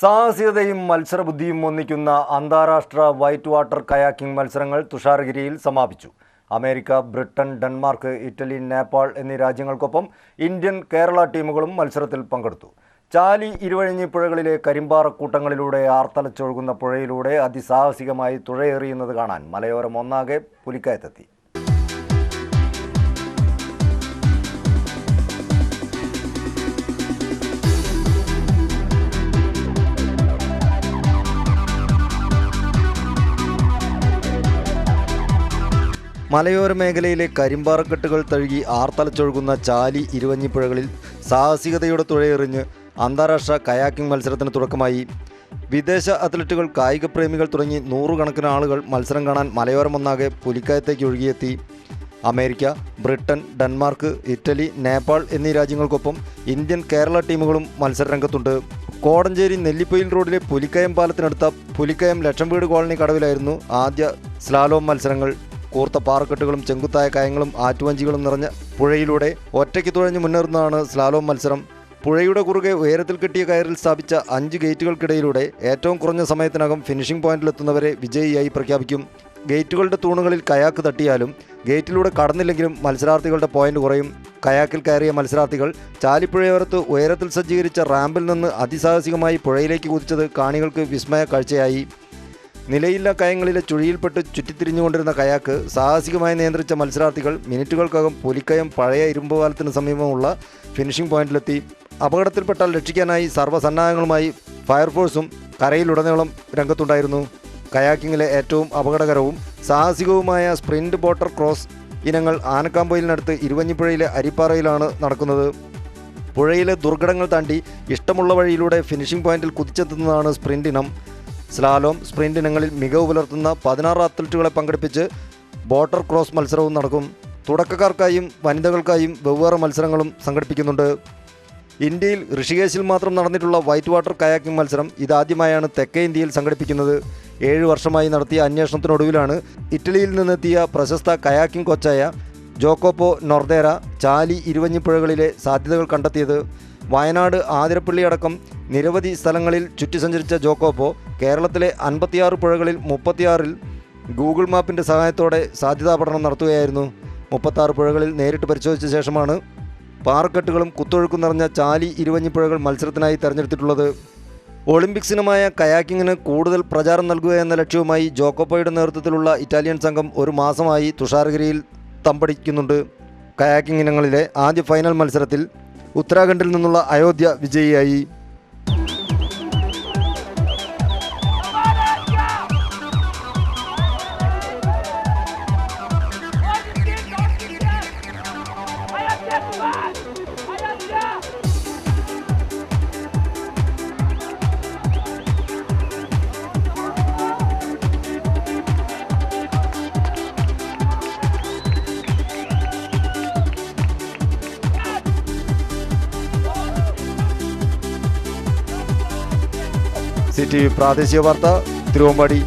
സാഹസികതയും മത്സരബുദ്ധിയും ഒന്നിക്കുന്ന അന്താരാഷ്ട്ര white water kayaking മത്സരങ്ങൾ തുഷാർഗിരിയിൽ സമാപിച്ചു. America Britain Denmark Italy Nepal എന്നീ രാജ്യങ്ങൾക്കൊപ്പം ഇന്ത്യൻ കേരള ടീമുകളും മത്സരത്തിൽ പങ്കെടുത്തു. ചാലി ഇരുവഴിഞ്ഞി പുഴകളിലെ കരിമ്പാറക്കൂട്ടങ്ങളിലൂടെ ആർത്തലച്ചൊഴുകുന്ന പുഴയിലൂടെ അതിസാഹസികമായി തുഴയെറിയുന്നത് കാണാൻ മലയോരം ഒന്നാകെ പുലിക്കയത്തെത്തി. മലയോര മേഖലയിലെ കരിമ്പാറക്കെട്ടുകൾ തഴുകി ആർത്തലച്ചൊഴുകുന്ന ചാലി ഇരുവഞ്ഞിപ്പുഴകളിൽ സാഹസികതയുടെ തുഴയെറിഞ്ഞ് അന്താരാഷ്ട്ര കയാക്കിംഗ് മത്സരത്തിന് തുടക്കമായി. വിദേശ അത്ലറ്റുകൾ കായിക പ്രേമികൾ തുടങ്ങി നൂറുകണക്കിന് ആളുകൾ മത്സരം കാണാൻ മലയോരമൊന്നാകെ പുലിക്കയത്തേക്ക് ഒഴുകിയെത്തി. America Britain Denmark Italy Nepal എന്നീ രാജ്യങ്ങൾക്കൊപ്പം ഇന്ത്യൻ കേരള ടീമുകളും മത്സരരംഗത്തുണ്ട്. കോടഞ്ചേരി നെല്ലിപ്പൊയിൽ റോഡിലെ പുലിക്കയം പാലത്തിനടുത്ത പുലിക്കയം ലക്ഷംവീട് കോളനി കടവിലായിരുന്നു ആദ്യ സ്ലാലോം മത്സരങ്ങൾ. കൂർത്ത പാറക്കെട്ടുകളും ചെങ്കുത്തായ കയങ്ങളും ആറ്റുവഞ്ചികളും നിറഞ്ഞ പുഴയിലൂടെ ഒറ്റയ്ക്ക് തുഴഞ്ഞ് മുന്നേറുന്നതാണ് സ്ലാലോം മത്സരം. പുഴയുടെ കുറുകെ ഉയരത്തിൽ കെട്ടിയ കയറിൽ സ്ഥാപിച്ച അഞ്ച് ഗേറ്റുകൾക്കിടയിലൂടെ ഏറ്റവും കുറഞ്ഞ സമയത്തിനകം ഫിനിഷിംഗ് പോയിന്റിലെത്തുന്നവരെ വിജയിയായി പ്രഖ്യാപിക്കും. ഗേറ്റുകളുടെ തൂണുകളിൽ കയാക്ക് തട്ടിയാലും ഗേറ്റിലൂടെ കടന്നില്ലെങ്കിലും മത്സരാർത്ഥികളുടെ പോയിന്റ് കുറയും. കയാക്കിൽ കയറിയ മത്സരാർത്ഥികൾ ചാലിപ്പുഴയോരത്ത് ഉയരത്തിൽ സജ്ജീകരിച്ച റാമ്പിൽ നിന്ന് അതിസാഹസികമായി പുഴയിലേക്ക് കുതിച്ചത് കാണികൾക്ക് വിസ്മയ കാഴ്ചയായി. നിലയില്ല കയങ്ങളിലെ ചുഴിയിൽപ്പെട്ട് ചുറ്റിത്തിരിഞ്ഞുകൊണ്ടിരുന്ന കയാക്ക് സാഹസികമായി നിയന്ത്രിച്ച മത്സരാർത്ഥികൾ മിനിറ്റുകൾക്കകം പുലിക്കയം പഴയ ഇരുമ്പ് പാലത്തിന് സമീപമുള്ള ഫിനിഷിംഗ് പോയിന്റിലെത്തി അപകടത്തിൽപ്പെട്ടാൽ രക്ഷിക്കാനായി സർവസന്നാഹങ്ങളുമായി ഫയർഫോഴ്സും കരയിലുടനീളം രംഗത്തുണ്ടായിരുന്നു. കയാക്കിങ്ങിലെ ഏറ്റവും അപകടകരവും സാഹസികവുമായ സ്പ്രിന്റ് ബോട്ടർ ക്രോസ് ഇനങ്ങൾ ആനക്കാമ്പൊയിലിനടുത്ത് ഇരുവഞ്ഞിപ്പുഴയിലെ അരിപ്പാറയിലാണ് നടക്കുന്നത്. പുഴയിലെ ദുർഘടങ്ങൾ താണ്ടി ഇഷ്ടമുള്ള വഴിയിലൂടെ ഫിനിഷിംഗ് പോയിന്റിൽ കുതിച്ചെത്തുന്നതാണ് സ്പ്രിന്റ് ഇനം. സ്ലാലോം സ്പ്രിന്റ് ഇനങ്ങളിൽ മികവ് പുലർത്തുന്ന പതിനാറ് അത്ലറ്റുകളെ പങ്കെടുപ്പിച്ച് ബോട്ടർ ക്രോസ് മത്സരവും നടക്കും. തുടക്കക്കാർക്കായും വനിതകൾക്കായും വെവ്വേറെ മത്സരങ്ങളും സംഘടിപ്പിക്കുന്നുണ്ട്. ഇന്ത്യയിൽ ഋഷികേശിൽ മാത്രം നടന്നിട്ടുള്ള വൈറ്റ് വാട്ടർ കയാക്കിംഗ് മത്സരം ഇതാദ്യമായാണ് തെക്കേ ഇന്ത്യയിൽ സംഘടിപ്പിക്കുന്നത്. ഏഴ് വർഷമായി നടത്തിയ അന്വേഷണത്തിനൊടുവിലാണ് ഇറ്റലിയിൽ നിന്നെത്തിയ പ്രശസ്ത കയാക്കിംഗ് കോച്ചായ ജോക്കോപ്പോ നൊർദേര ചാലി ഇരുവഞ്ഞിപ്പുഴകളിലെ സാധ്യതകൾ കണ്ടെത്തിയത്. വയനാട് ആതിരപ്പള്ളി അടക്കം നിരവധി സ്ഥലങ്ങളിൽ ചുറ്റി സഞ്ചരിച്ച ജോക്കോപ്പോ കേരളത്തിലെ അൻപത്തിയാറ് പുഴകളിൽ മുപ്പത്തിയാറിൽ ഗൂഗിൾ മാപ്പിന്റെ സഹായത്തോടെ സാധ്യതാ പഠനം നടത്തുകയായിരുന്നു. മുപ്പത്താറ് പുഴകളിൽ നേരിട്ട് പരിശോധിച്ച ശേഷമാണ് പാറക്കെട്ടുകളും കുത്തൊഴുക്കും നിറഞ്ഞ ചാലി ഇരുവഞ്ഞിപ്പുഴകൾ മത്സരത്തിനായി തെരഞ്ഞെടുത്തിട്ടുള്ളത്. ഒളിമ്പിക്സിനുമായ കയാക്കിങ്ങിന് കൂടുതൽ പ്രചാരം നൽകുക എന്ന ലക്ഷ്യവുമായി ജോക്കോപ്പോയുടെ നേതൃത്വത്തിലുള്ള ഇറ്റാലിയൻ സംഘം ഒരു മാസമായി തുഷാരഗിരിയിൽ തമ്പടിക്കുന്നുണ്ട്. കയാക്കിംഗ് ഇനങ്ങളിലെ ആദ്യ ഫൈനൽ മത്സരത്തിൽ ഉത്തരാഖണ്ഡിൽ നിന്നുള്ള അയോധ്യ വിജയിയായി സി ടി വി പ്രാദേശിക വാർത്ത തിരുവമ്പാടി.